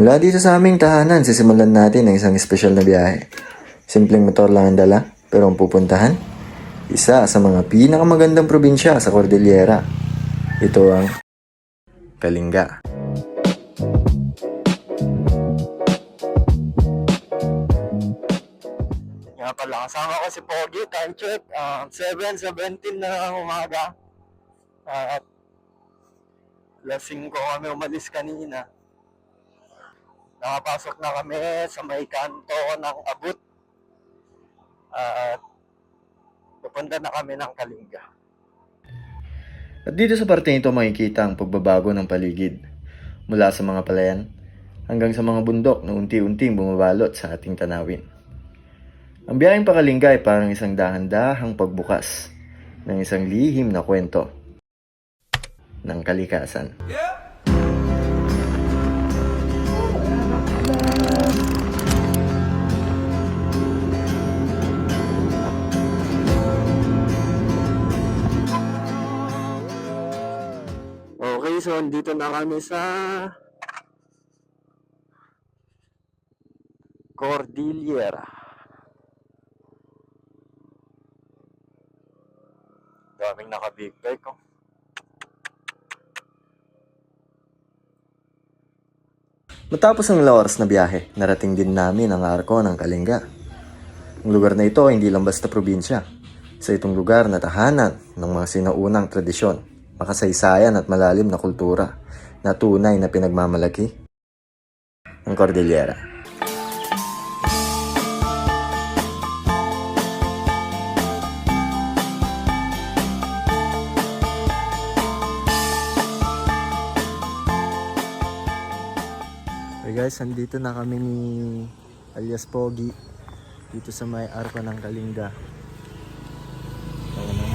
Mula dito sa aming tahanan, sisimulan natin ang isang espesyal na biyahe. Simpleng motor lang ang dala, pero ang pupuntahan, isa sa mga pinakamagandang probinsya sa Cordillera. Ito ang Kalinga. Nga pala, kasama ko si Pogi, time check, um, 7.17 na ng umaga. At lasing ko kami umalis kanina. Nakapasok na kami sa may kanto ng Abut. At pupunta na kami ng Kalinga. At dito sa parte nito makikita ang pagbabago ng paligid. Mula sa mga palayan hanggang sa mga bundok na unti-unting bumabalot sa ating tanawin. Ang biyaheng pakalinga ay parang isang dahan-dahang pagbukas ng isang lihim na kwento ng kalikasan. Okay, so dito na kami sa Cordillera. Daming naka-big bike oh. Matapos ang ilang oras na biyahe, narating din namin ang arko ng Kalinga. Ang lugar na ito hindi lang basta probinsya. Sa itong lugar na tahanan ng mga sinaunang tradisyon, makasaysayan at malalim na kultura na tunay na pinagmamalaki ang Cordillera. Hey guys, andito na kami ni alias Pogi dito sa may arko ng Kalinga. Ayan na.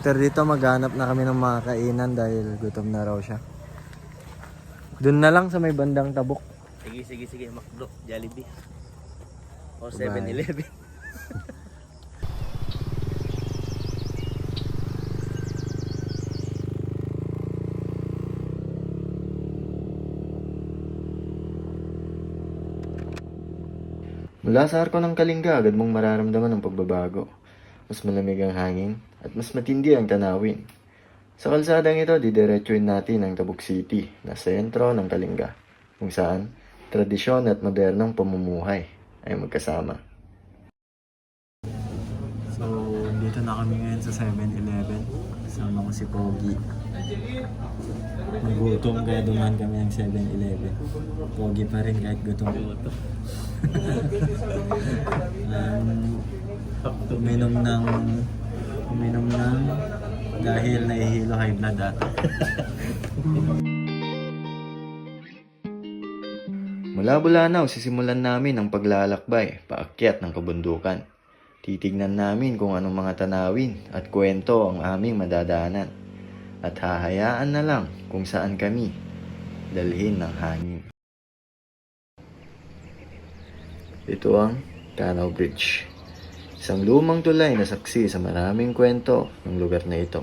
After dito maghanap na kami ng mga kainan dahil gutom na raw siya. Doon na lang sa may bandang tabok. Sige, sige, sige. McDo, Jollibee. O Bye-bye. 7-Eleven. Mula sa arko ng Kalinga, agad mong mararamdaman ang pagbabago. Mas malamig ang hangin at mas matindi ang tanawin. Sa kalsadang ito, didiretsuin natin ang Tabuk City na sentro ng Kalinga, kung saan tradisyon at modernong pamumuhay ay magkasama. So, dito na kami ngayon sa 7-Eleven. Kasama ko si Pogi. Nagutom kaya dumaan kami ng 7-Eleven. Pogi pa rin kahit gutom. um, uminom ng uminom ng dahil nahihilo high blood ata. Mula Bulanaw, sisimulan namin ang paglalakbay, paakyat ng kabundukan. Titignan namin kung anong mga tanawin at kwento ang aming madadaanan. At hahayaan na lang kung saan kami dalhin ng hangin. Ito ang Canal Bridge. Isang lumang tulay na saksi sa maraming kwento ng lugar na ito.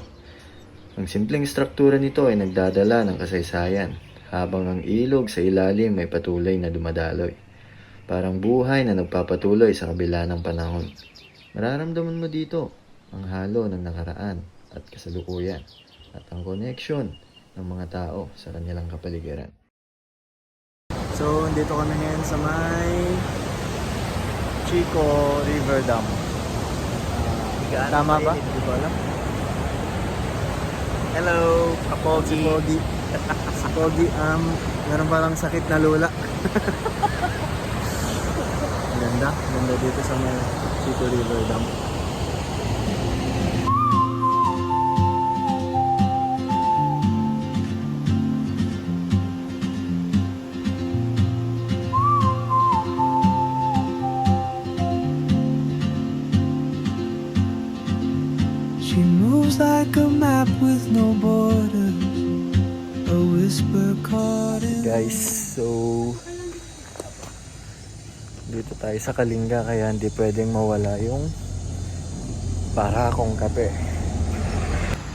Ang simpleng struktura nito ay nagdadala ng kasaysayan habang ang ilog sa ilalim may patuloy na dumadaloy. Parang buhay na nagpapatuloy sa kabila ng panahon. Mararamdaman mo dito ang halo ng nakaraan at kasalukuyan at ang connection ng mga tao sa kanilang kapaligiran. So, dito kami ngayon sa may Chico River Dam. Tama ba? Hindi ko alam. Hello, Si Kapogi. Pogi. si Pogi, um, meron parang sakit na lula. Ganda. Ganda dito sa may Chico River Dam. With no borders, a whisper caught in. Guys, so dito tayo sa Kalinga kaya hindi pwedeng mawala yung barakong kape.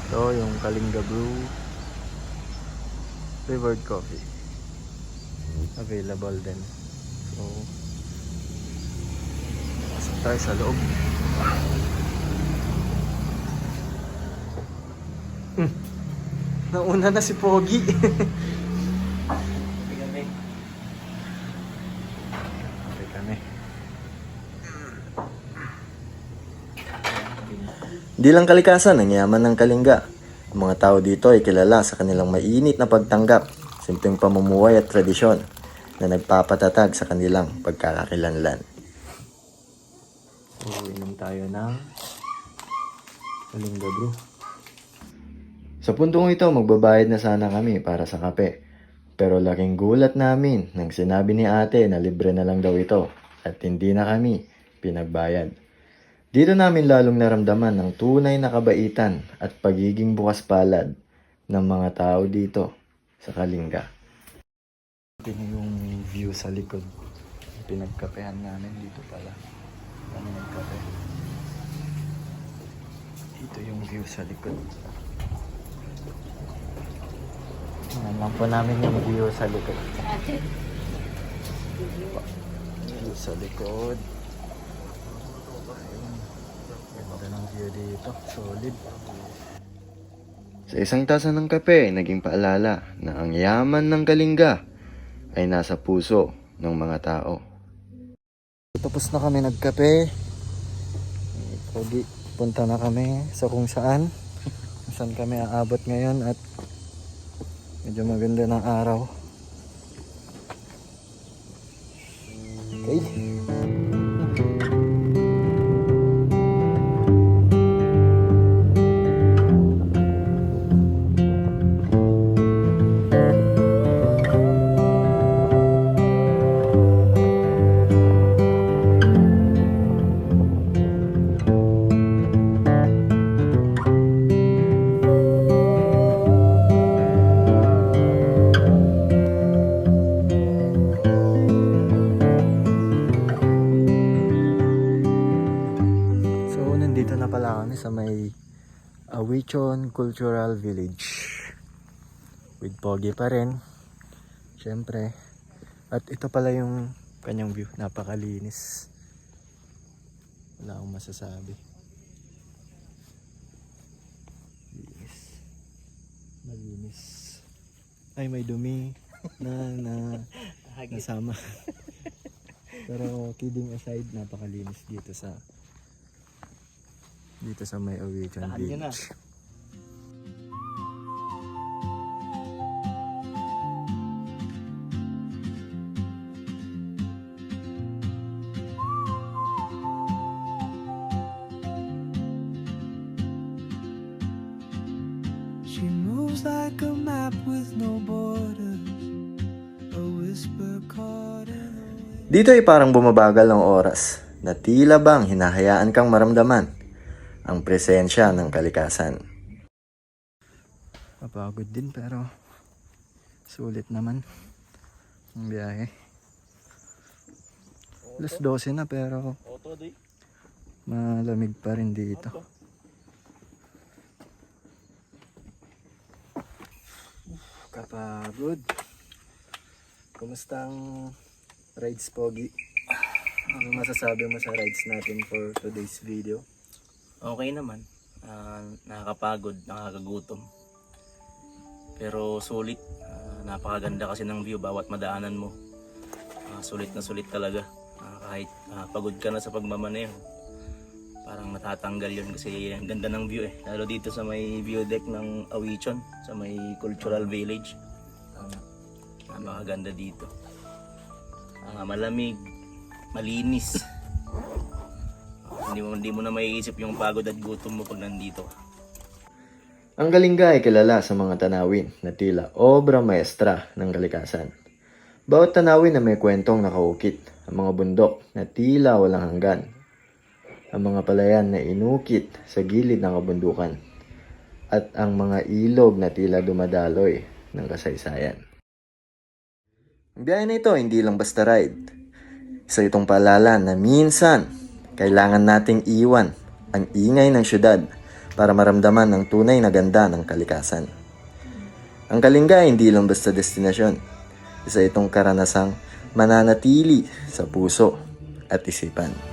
Ito yung Kalinga Brew. flavored coffee. Available din. So, pasok tayo sa loob. Hmm. Nauna na si Pogi. Okay kami. Di lang kalikasan ang yaman ng Kalinga. Ang mga tao dito ay kilala sa kanilang mainit na pagtanggap, simpleng pamumuhay at tradisyon na nagpapatatag sa kanilang pagkakakilanlan. So, inom tayo ng Kalinga bro. Sa puntong ito, magbabayad na sana kami para sa kape. Pero laking gulat namin nang sinabi ni ate na libre na lang daw ito at hindi na kami pinagbayad. Dito namin lalong naramdaman ng tunay na kabaitan at pagiging bukas palad ng mga tao dito sa Kalinga. Ito yung view sa likod. Pinagkapehan namin dito pala. Ano yung kape? Ito yung view sa likod. Tingnan lang po namin yung view sa likod. View sa likod. Ganda ng view dito. Solid. Sa isang tasa ng kape, naging paalala na ang yaman ng kalinga ay nasa puso ng mga tao. Tapos na kami nagkape. Pogi, punta na kami sa kung saan. Kung saan kami aabot ngayon at medyo maganda ng araw. Cultural Village. With Pogi pa rin. Siyempre. At ito pala yung kanyang view. Napakalinis. Wala akong masasabi. Linis. Malinis. Ay, may dumi na, na nasama. Pero kidding aside, napakalinis dito sa dito sa may Tahan nyo na. Moves like a map with no borders, a whisper caught in a wind. Dito ay parang bumabagal ang oras na tila bang hinahayaan kang maramdaman ang presensya ng kalikasan. Mapagod din pero sulit naman ang biyahe. Alas 12 na pero malamig pa rin dito. Kapagod. Kumusta ang rides, Pogi? Ano masasabi mo sa rides natin for today's video? Okay naman. Ah, nakakapagod, nakakagutom. Pero sulit. Ah, napakaganda kasi ng view bawat madaanan mo. Ah, sulit na sulit talaga. Ah, kahit ah, pagod ka na sa pagmamaneho. Parang natatanggal yun kasi ang ganda ng view eh. Lalo dito sa may view deck ng Awichon, sa may cultural village. Ah, napakaganda dito. Ah, malamig, malinis. Hindi mo, hindi mo na maiisip yung pagod at gutom mo pag nandito ka. Ang Kalinga ay kilala sa mga tanawin na tila obra maestra ng kalikasan. Bawat tanawin na may kwentong nakaukit, ang mga bundok na tila walang hanggan, ang mga palayan na inukit sa gilid ng kabundukan, at ang mga ilog na tila dumadaloy ng kasaysayan. Ang biyahe na ito hindi lang basta ride. Isa itong paalala na minsan kailangan nating iwan ang ingay ng syudad para maramdaman ang tunay na ganda ng kalikasan. Ang Kalinga hindi lang basta destinasyon. Isa itong karanasang mananatili sa puso at isipan.